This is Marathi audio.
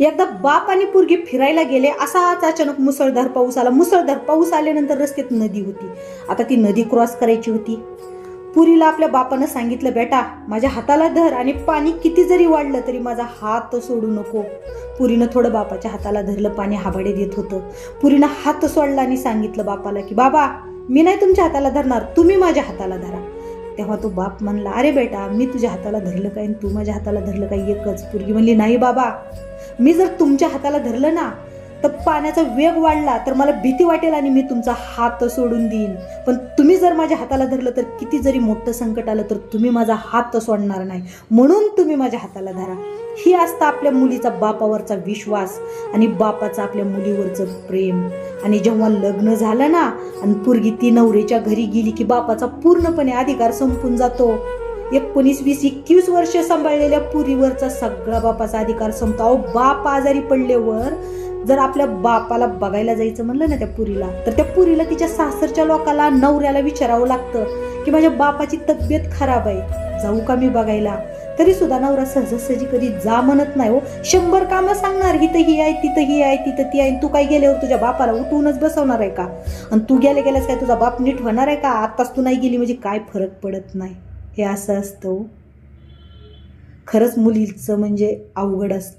एकदा बाप आणि पोरगी फिरायला गेले असाच अचानक मुसळधार पाऊस आला. मुसळधार पाऊस आल्यानंतर रस्त्यात नदी होती. आता ती नदी क्रॉस करायची होती. पुरीला आपल्या बापानं सांगितलं बेटा माझ्या हाताला धर आणि पाणी किती जरी वाढलं तरी माझा हात सोडू नको. पुरीनं थोडं बापाच्या हाताला धरलं पाणी हाबाडे देत होतं. पुरीनं हात सोडला आणि सांगितलं बापाला की बाबा मी नाही तुमच्या हाताला धरणार तुम्ही माझ्या हाताला धरा. तेव्हा तो बाप म्हणला अरे बेटा मी तुझ्या हाताला धरलं काय आणि तू माझ्या हाताला धरलं काय एकच? पुरगी म्हणली नाही बाबा मी जर तुमच्या हाताला धरलं ना तर पाण्याचा वेग वाढला तर मला भीती वाटेल आणि मी तुमचा हात सोडून देईन. पण तुम्ही जर माझ्या हाताला धरलं तर किती जरी मोठं संकट आलं तर तुम्ही माझा हात सोडणार नाही. म्हणून तुम्ही माझ्या हाताला धरा. ही असतं आपल्या मुलीचा बापावरचा विश्वास आणि बापाचं आपल्या मुलीवरचं प्रेम. आणि जेव्हा लग्न झालं ना आणि पोरगी ती नवरेच्या घरी गेली की बापाचा पूर्णपणे अधिकार संपून जातो. एकोणीस वीस एकवीस वर्ष सांभाळलेल्या पुरीवरचा सगळा बापाचा अधिकार संपतो. अहो बाप आजारी पडल्यावर जर आपल्या बापाला बघायला जायचं म्हणलं ना त्या पुरीला तर त्या पुरीला तिच्या सासरच्या लोकाला नवऱ्याला विचारावं लागतं की माझ्या बापाची तब्येत खराब आहे जाऊ का मी बघायला? तरी सुद्धा नवरा सहजासहजी कधी जा म्हणत नाही हो. शंभर कामं सांगणार इथं ही आहे तिथं ही आहे तिथं ती आहे तू काय गेल्यावर तुझ्या बापाला उठवूनच बसवणार आहे का? आणि तू गेल्या गेल्यास काय तुझा बाप नीट होणार आहे का? आत्ताच तू नाही गेली म्हणजे काय फरक पडत नाही. हे असं असतं. खरंच मुलीचं म्हणजे अवघड असतं.